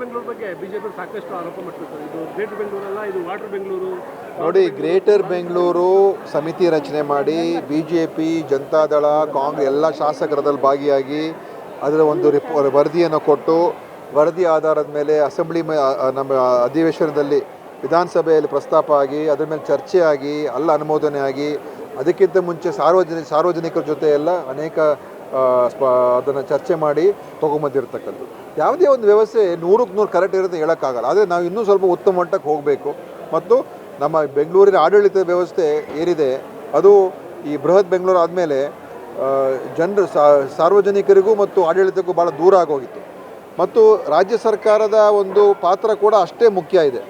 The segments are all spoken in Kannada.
ಬೆಂಗಳೂರು ಬಗ್ಗೆ ಬಿಜೆಪಿ ಸಾಕಷ್ಟು ಆರೋಪ ಮಾಡ್ತಿರ್ತಾರೆ. ಇದು ಗ್ರೇಟರ್ ಬೆಂಗಳೂರಲ್ಲ ಇದು ವಾಟರ್ ಬೆಂಗಳೂರು ನೋಡಿ ಗ್ರೇಟರ್ ಬೆಂಗಳೂರು ಸಮಿತಿ ರಚನೆ ಮಾಡಿ B J P Janata Dal, Congress ಎಲ್ಲ ಶಾಸಕರದಲ್ಲಿ ಭಾಗಿಯಾಗಿ ಅದರ ಒಂದು ರಿಪೋ ವರದಿಯನ್ನು ಕೊಟ್ಟು ವರದಿ ಆಧಾರದ ಮೇಲೆ ಅಸೆಂಬ್ಲಿ ನಮ್ಮ ಅಧಿವೇಶನದಲ್ಲಿ ವಿಧಾನಸಭೆಯಲ್ಲಿ ಪ್ರಸ್ತಾಪ ಆಗಿ ಅದರ ಮೇಲೆ ಚರ್ಚೆ ಆಗಿ, ಅಲ್ಲ ಅನುಮೋದನೆ ಆಗಿ, ಅದಕ್ಕಿಂತ ಮುಂಚೆ ಸಾರ್ವಜನಿಕ ಸಾರ್ವಜನಿಕರ ಜೊತೆ ಎಲ್ಲ ಅನೇಕ ಅದನ್ನು ಚರ್ಚೆ ಮಾಡಿ ತೊಗೊಂಬಂದಿರ್ತಕ್ಕಂಥದ್ದು. ಯಾವುದೇ ಒಂದು ವ್ಯವಸ್ಥೆ ನೂರಕ್ಕೆ ನೂರು ಕರೆಕ್ಟ್ ಇರುತ್ತೆ ಹೇಳೋಕ್ಕಾಗಲ್ಲ. ಆದರೆ ನಾವು ಇನ್ನೂ ಸ್ವಲ್ಪ ಉತ್ತಮ ಮಟ್ಟಕ್ಕೆ ಹೋಗಬೇಕು. ಮತ್ತು ನಮ್ಮ ಬೆಂಗಳೂರಿನ ಆಡಳಿತ ವ್ಯವಸ್ಥೆ ಏನಿದೆ, ಅದು ಈ ಬೃಹತ್ ಬೆಂಗಳೂರು ಆದಮೇಲೆ ಜನರು ಸಾರ್ವಜನಿಕರಿಗೂ ಮತ್ತು ಆಡಳಿತಕ್ಕೂ ಭಾಳ ದೂರ ಆಗೋಗಿತ್ತು. ಮತ್ತು ರಾಜ್ಯ ಸರ್ಕಾರದ ಒಂದು ಪಾತ್ರ ಕೂಡ ಅಷ್ಟೇ ಮುಖ್ಯ ಇದೆ.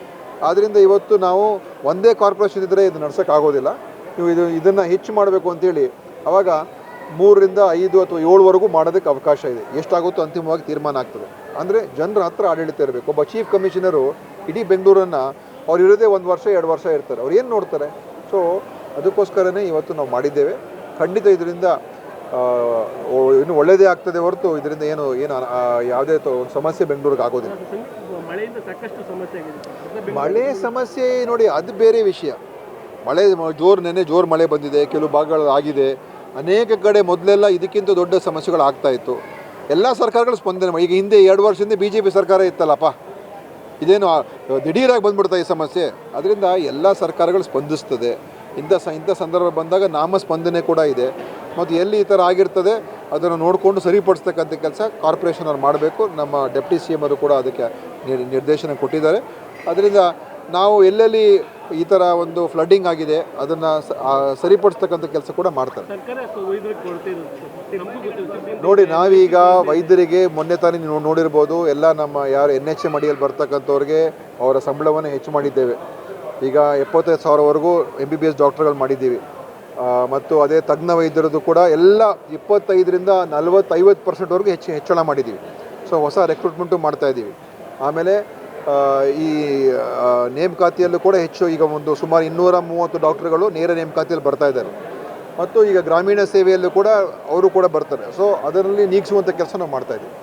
ಆದ್ದರಿಂದ ಇವತ್ತು ನಾವು ಒಂದೇ ಕಾರ್ಪೊರೇಷನ್ ಇದ್ದರೆ ಇದು ನಡೆಸೋಕ್ಕಾಗೋದಿಲ್ಲ. ನೀವು ಇದು, ಇದನ್ನು ಹೆಚ್ಚು ಮಾಡಬೇಕು ಅಂತೇಳಿ ಆವಾಗ ಮೂರರಿಂದ ಐದು ಅಥವಾ ಏಳುವರೆಗೂ ಮಾಡೋದಕ್ಕೆ ಅವಕಾಶ ಇದೆ. ಎಷ್ಟಾಗುತ್ತೋ ಅಂತಿಮವಾಗಿ ತೀರ್ಮಾನ ಆಗ್ತದೆ. ಅಂದರೆ ಜನರ ಹತ್ರ ಆಡಳಿತ ಇರಬೇಕು. ಒಬ್ಬ ಚೀಫ್ ಕಮಿಷನರು ಇಡೀ ಬೆಂಗಳೂರನ್ನು ಅವ್ರು ಇರೋದೇ ಒಂದು ವರ್ಷ ಎರಡು ವರ್ಷ ಇರ್ತಾರೆ. ಅವ್ರು ಏನು ನೋಡ್ತಾರೆ? ಸೊ ಅದಕ್ಕೋಸ್ಕರನೇ ಇವತ್ತು ನಾವು ಮಾಡಿದ್ದೇವೆ. ಖಂಡಿತ ಇದರಿಂದ ಇನ್ನು ಒಳ್ಳೆಯದೇ ಆಗ್ತದೆ ಹೊರತು ಇದರಿಂದ ಏನು ಏನು ಯಾವುದೇ ಒಂದು ಸಮಸ್ಯೆ ಬೆಂಗಳೂರಿಗೆ ಆಗೋದಿಲ್ಲ. ಮಳೆ ಸಮಸ್ಯೆ ನೋಡಿ ಅದು ಬೇರೆ ವಿಷಯ. ಮಳೆ ಜೋರು ನೆನೆ ಜೋರು ಮಳೆ ಬಂದಿದೆ. ಕೆಲವು ಭಾಗಗಳು ಆಗಿದೆ. ಅನೇಕ ಕಡೆ ಮೊದಲೆಲ್ಲ ಇದಕ್ಕಿಂತ ದೊಡ್ಡ ಸಮಸ್ಯೆಗಳು ಆಗ್ತಾ ಇತ್ತು. ಎಲ್ಲ ಸರ್ಕಾರಗಳು ಸ್ಪಂದನೆ ಈಗ ಹಿಂದೆ ಎರಡು ವರ್ಷದಿಂದ ಬಿ ಜೆ ಪಿ ಸರ್ಕಾರ ಇತ್ತಲ್ಲಪ್ಪ. ಇದೇನು ದಿಢೀರಾಗಿ ಬಂದ್ಬಿಡ್ತಾ ಈ ಸಮಸ್ಯೆ. ಅದರಿಂದ ಎಲ್ಲ ಸರ್ಕಾರಗಳು ಸ್ಪಂದಿಸ್ತದೆ. ಇಂಥ ಸ, ಇಂಥ ಸಂದರ್ಭ ಬಂದಾಗ ನಾಮ ಸ್ಪಂದನೆ ಕೂಡ ಇದೆ. ಮತ್ತು ಎಲ್ಲಿ ಈ ಥರ ಆಗಿರ್ತದೆ, ಅದನ್ನು ನೋಡಿಕೊಂಡು ಸರಿಪಡಿಸ್ತಕ್ಕಂಥ ಕೆಲಸ ಕಾರ್ಪೊರೇಷನ್ ಅವ್ರು ಮಾಡಬೇಕು. ನಮ್ಮ ಡೆಪ್ಟಿ ಸಿ ಎಂ ಅವರು ಕೂಡ ಅದಕ್ಕೆ ನಿರ್- ನಿರ್ದೇಶನ ಕೊಟ್ಟಿದ್ದಾರೆ. ಅದರಿಂದ ನಾವು ಎಲ್ಲೆಲ್ಲಿ ಈ ಥರ ಒಂದು ಫ್ಲಡ್ಡಿಂಗ್ ಆಗಿದೆ ಅದನ್ನು ಸರಿಪಡಿಸ್ತಕ್ಕಂಥ ಕೆಲಸ ಕೂಡ ಮಾಡ್ತಾರೆ. ನೋಡಿ ನಾವೀಗ ವೈದ್ಯರಿಗೆ ಮೊನ್ನೆ ತಾನೇ ನೀವು ನೋಡಿರ್ಬೋದು ಎಲ್ಲ ನಮ್ಮ ಯಾರು ಎನ್ ಎಚ್ ಎಂ ಅಡಿಯಲ್ಲಿ ಬರ್ತಕ್ಕಂಥವ್ರಿಗೆ ಅವರ ಸಂಬಳವನ್ನು ಹೆಚ್ಚು ಮಾಡಿದ್ದೇವೆ. ಈಗ ಎಪ್ಪತ್ತೈದು ಸಾವಿರವರೆಗೂ ಎಂ ಬಿ ಬಿ ಎಸ್ ಡಾಕ್ಟರ್ಗಳು ಮಾಡಿದ್ದೀವಿ. ಮತ್ತು ಅದೇ ತಜ್ಞ ವೈದ್ಯರದ್ದು ಕೂಡ ಎಲ್ಲ ಇಪ್ಪತ್ತೈದರಿಂದ ನಲ್ವತ್ತೈವತ್ತು ಪರ್ಸೆಂಟ್ವರೆಗೂ ಹೆಚ್ಚು ಹೆಚ್ಚಳ ಮಾಡಿದ್ದೀವಿ. ಸೊ ಹೊಸ ರೆಕ್ರೂಟ್ಮೆಂಟು ಮಾಡ್ತಾ ಇದ್ದೀವಿ. ಆಮೇಲೆ ಈ ನೇಮಕಾತಿಯಲ್ಲೂ ಕೂಡ ಹೆಚ್ಚು ಈಗ ಒಂದು ಸುಮಾರು ಇನ್ನೂರ ಮೂವತ್ತು ಡಾಕ್ಟರ್ಗಳು ನೇರ ನೇಮಕಾತಿಯಲ್ಲಿ ಬರ್ತಾ ಇದ್ದಾರೆ. ಮತ್ತು ಈಗ ಗ್ರಾಮೀಣ ಸೇವೆಯಲ್ಲೂ ಕೂಡ ಅವರು ಕೂಡ ಬರ್ತಾರೆ. ಸೊ ಅದರಲ್ಲಿ ನೀಗಿಸುವಂಥ ಕೆಲಸ ನಾವು ಮಾಡ್ತಾ ಇದ್ದೀವಿ.